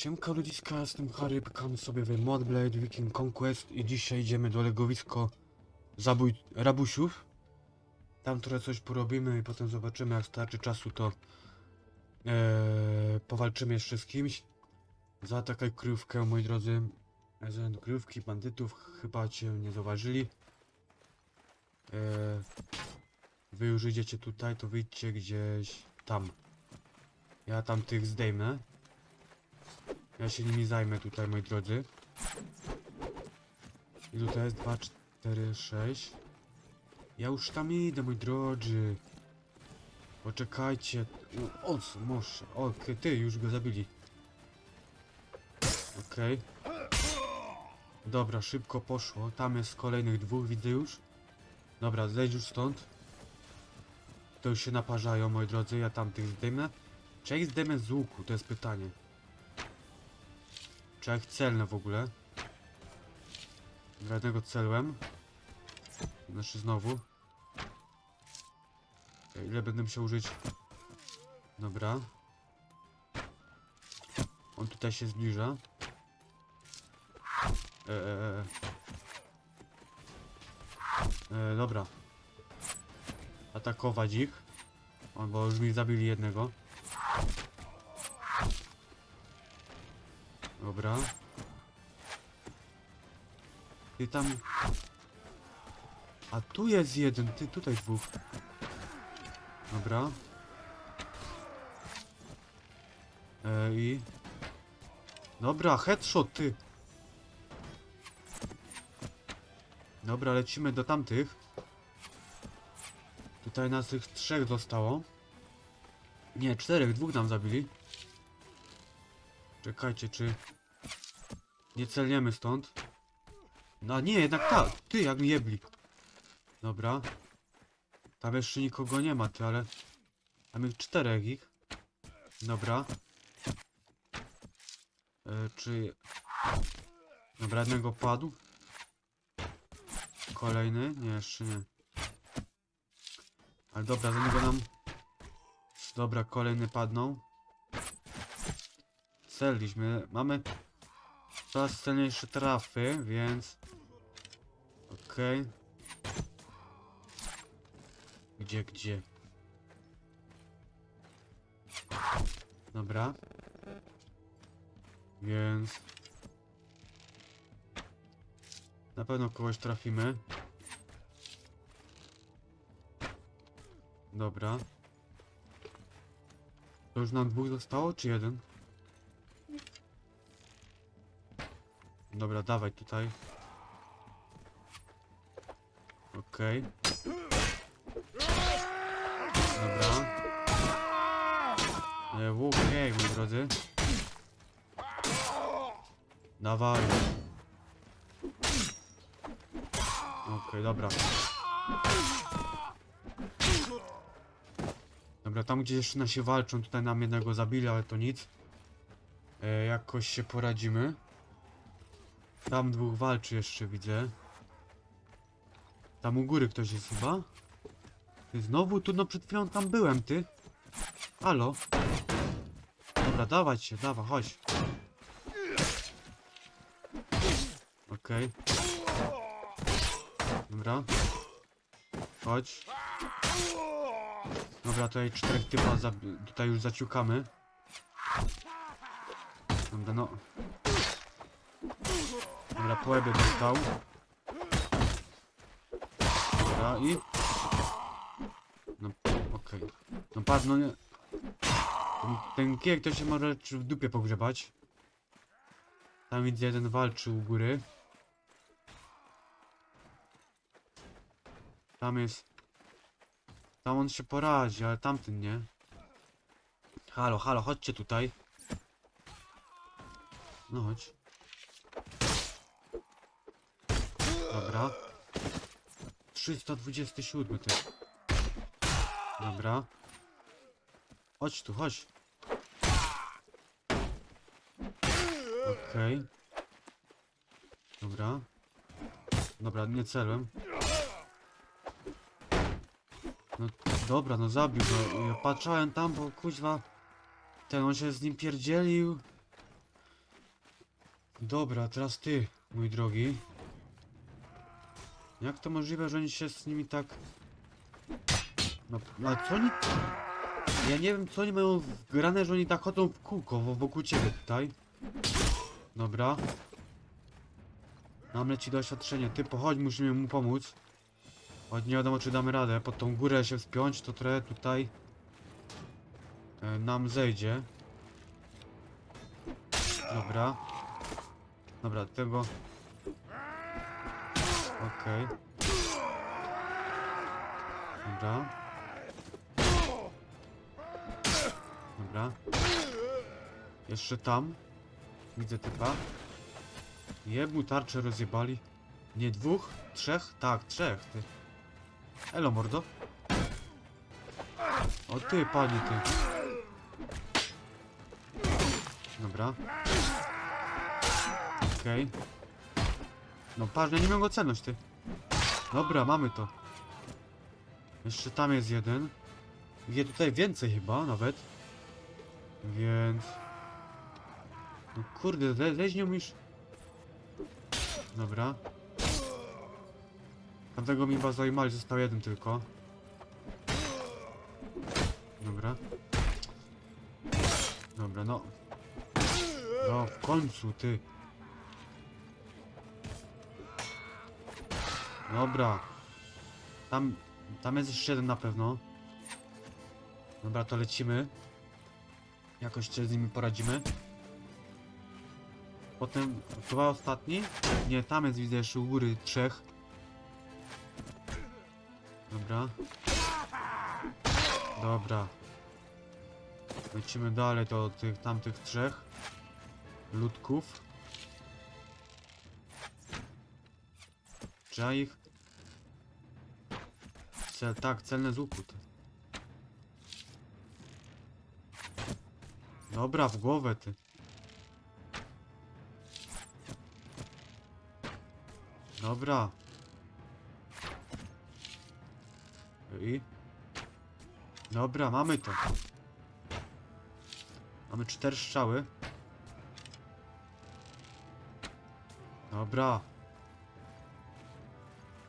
Siemka ludziska, jestem Harry, pykamy sobie w Modblade Viking Conquest i dzisiaj idziemy do legowisko zabój rabusiów. Tam trochę coś porobimy i potem zobaczymy jak starczy czasu to e, powalczymy jeszcze z kimś. Za taką kryjówkę moi drodzy, z kryjówki bandytów chyba cię nie zauważyli. E, wy już idziecie tutaj, to wyjdźcie gdzieś tam. Ja tam tych zdejmę. Ja się nimi zajmę tutaj, moi drodzy. Ilu to jest? 2, 4, 6. Ja już tam idę, moi drodzy. Poczekajcie. O, co, może. Ty, już go zabili. Okej. Dobra, szybko poszło. Tam jest kolejnych dwóch, widzę już. Dobra, zejdź już stąd. To już się naparzają, moi drodzy. Ja tam tych zdejmę. Czy ich zdejmę z łuku? To jest pytanie. Jak celne w ogóle? Dobra, jednego celłem. Znaczy znowu. Ile będę musiał użyć? Dobra. On tutaj się zbliża. E, e, e. E, dobra. Atakować ich. O, bo już mi zabili jednego. Dobra. Ty tam... A tu jest jeden, ty tutaj dwóch. Dobra. E, I... Dobra, headshot, ty. Dobra, lecimy do tamtych. Tutaj nas tych trzech zostało. Nie, czterech, dwóch nam zabili. Czekajcie, czy... Nie celniemy stąd. No nie, jednak tak. Ty, jak mi jebli. Dobra. Tam jeszcze nikogo nie ma, ty, ale... Jest czterech ich. Dobra. E, czy... Dobra, jednego padł. Kolejny? Nie, jeszcze nie. Ale dobra, za niego nam... Dobra, kolejny padną. Celiliśmy. Mamy coraz celniejsze trafy, więc... Okej. Gdzie, gdzie? Dobra. Więc... Na pewno kogoś trafimy. Dobra. To już nam dwóch zostało, czy jeden? Dobra, dawaj tutaj. Okej. Dobra. E, łuk, jej, moi drodzy. Dawaj. Okej, dobra. Dobra, tam gdzie jeszcze nasi walczą, tutaj nam jednego zabili, ale to nic. E, jakoś się poradzimy. Tam dwóch walczy jeszcze widzę. Tam u góry ktoś jest chyba. Ty znowu tu no przed chwilą tam byłem ty. Halo. Dobra, dawać się, dawa, chodź. Okej. Dobra. Chodź. Dobra, tutaj czterech typa tutaj już zaciukamy. Dobra, no. Dobra, po łebie dostał. Dobra, i... No, okej. No patrz, no nie... Ten, ten to się może w dupie pogrzebać. Tam widzę jeden walczy u góry. Tam jest... Tam on się poradzi, ale tamten nie. Halo, halo, chodźcie tutaj. No chodź. Dobra. 327 ty. Dobra. Chodź tu, chodź. Okej. Dobra. Dobra, nie celem. No dobra, no zabił go. Ja patrzałem tam, bo kuźwa... Ten on się z nim pierdzielił. Dobra, teraz ty, mój drogi. Jak to możliwe, że oni się z nimi tak... No, ale co oni... Ja nie wiem, co oni mają wgrane, że oni tak chodzą w kółko wo- wokół ciebie tutaj. Dobra. Nam leci doświadczenie. Ty pochodź, musimy mu pomóc. Choć nie wiadomo, czy damy radę. Pod tą górę się wspiąć, to trochę tutaj... E, nam zejdzie. Dobra. Dobra, tego... Okej. Dobra. Dobra. Jeszcze tam. Widzę typa. Jebmu tarczę rozjebali. Nie dwóch? Trzech? Tak, trzech. Ty. Elo mordo. O ty, panie ty. Dobra. Okej. No patrz, ja nie miałem go cenność, ty. Dobra, mamy to. Jeszcze tam jest jeden. Je tutaj więcej chyba, nawet. Więc... No kurde, le leźnią już... Dobra. Tamtego mi chyba zajmali, został jeden tylko. Dobra. Dobra, no. No, w końcu, ty. Dobra. Tam, tam jest jeszcze jeden na pewno. Dobra, to lecimy. Jakoś się z nimi poradzimy. Potem dwa ostatni. Nie, tam jest widzę jeszcze u góry trzech. Dobra. Dobra. Lecimy dalej do tych tamtych trzech. Ludków. Trzeba ich... Cel, tak, celne z łuku. Dobra, w głowę ty. Dobra. I? Dobra, mamy to. Mamy cztery strzały. Dobra.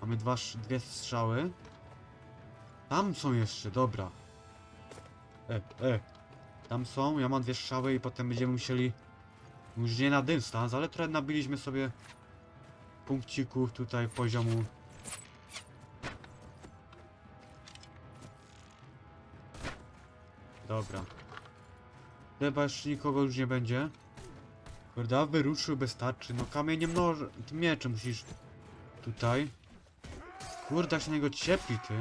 Mamy dwa, dwie strzały. Tam są jeszcze, dobra. E, e. Tam są, ja mam dwie strzały i potem będziemy musieli... Już nie na dystans, ale trochę nabiliśmy sobie punkcików tutaj poziomu. Dobra. Chyba jeszcze nikogo już nie będzie. Kurde, wyruszył bez tarczy. No kamieniem noż... Tym mieczem musisz... Tutaj. Kurde, się na niego ciepli, ty.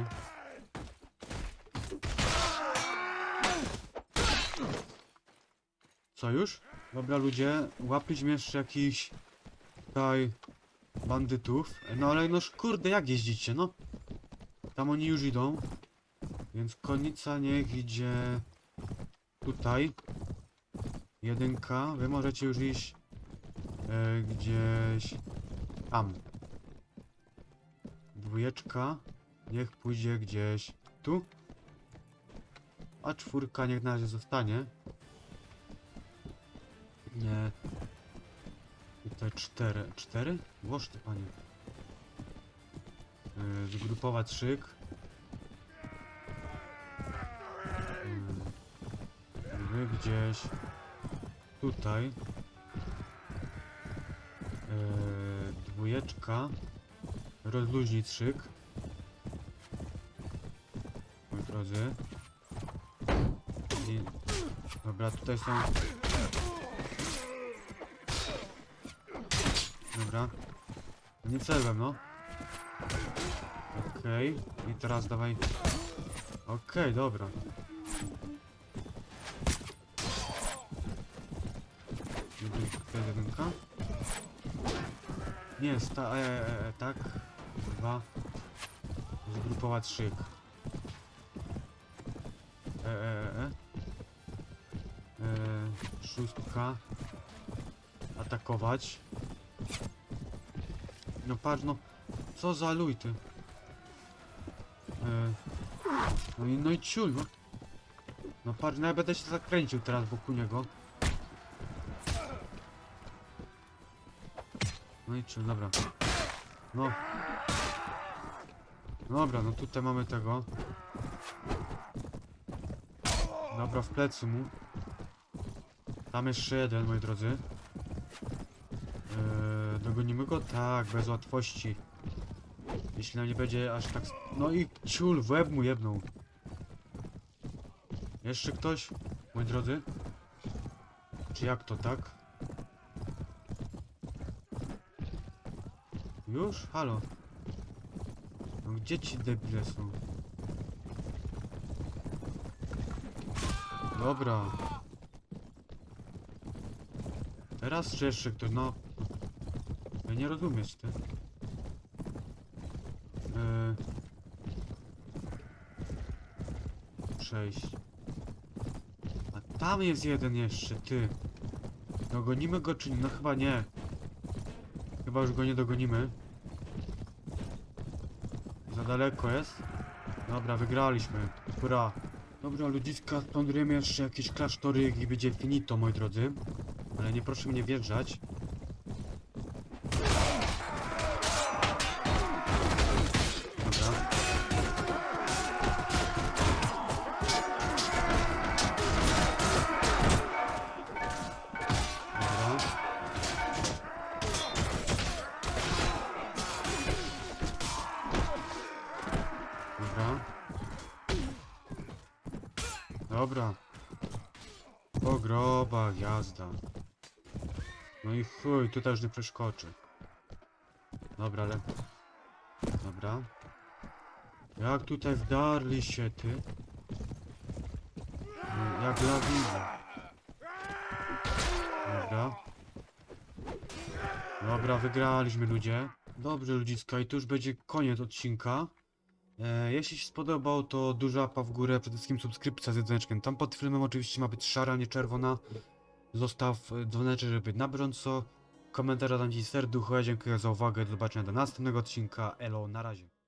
Co już? Dobra ludzie, łapliśmy jeszcze jakiś tutaj bandytów. No ale noż kurde, jak jeździcie, no? Tam oni już idą. Więc konica niech idzie tutaj. Jedynka, wy możecie już iść e, gdzieś tam. Dwójeczka, niech pójdzie gdzieś tu. A czwórka niech na razie zostanie. Nie. Tutaj cztery. Cztery? Łoż ty panie. Yy, zgrupować szyk. Yy, wy gdzieś tutaj. Yy, dwójeczka. Rozluźnić szyk. Moi drodzy. I... Dobra, tutaj są Dobra. Nie celem, no. Okej. I teraz dawaj. Okej, dobra. Jedynka, to jest jedynka. Nie, sta, e, e, e, tak. Dwa. Zgrupować szyk. E, e, e, e. E, szóstka. Atakować. No patrz, no. Co za luj ty. E, no i no i ciul, no. No patrz, no ja będę się zakręcił teraz wokół niego. No i czy, dobra. No. Dobra, no tutaj mamy tego. Dobra, w plecy mu. Tam jeszcze jeden, moi drodzy. Dogonimy go? Tak, bez łatwości. Jeśli nam nie będzie aż tak... No i ciul, w łeb mu jebnął. Jeszcze ktoś? Moi drodzy? Czy jak to, tak? Już? Halo? No gdzie ci debile są? Dobra. Teraz czy jeszcze ktoś? No. Nie rozumiesz, ty. Yy. Przejść. A tam jest jeden jeszcze, ty. Dogonimy go czy nie? No chyba nie. Chyba już go nie dogonimy. Za daleko jest? Dobra, wygraliśmy. Hurra. Dobra, ludziska, splądrujemy jeszcze jakieś klasztory i będzie finito, moi drodzy. Ale nie proszę mnie wjeżdżać. Dobra. Po grobach jazda. No i chuj, tutaj już nie przeskoczy. Dobra, ale... Dobra. Jak tutaj wdarli się, ty? Jak lawina. Dobra. Dobra, wygraliśmy ludzie. Dobrze ludziska i to już będzie koniec odcinka. E, jeśli się spodobał, to duża łapa w górę, przede wszystkim subskrypcja z dzwoneczkiem. Tam pod filmem oczywiście ma być szara, nie czerwona. Zostaw dzwoneczek, żeby na bieżąco. Komentarz dam ci serducho, ja dziękuję za uwagę, do zobaczenia do następnego odcinka. Elo, na razie.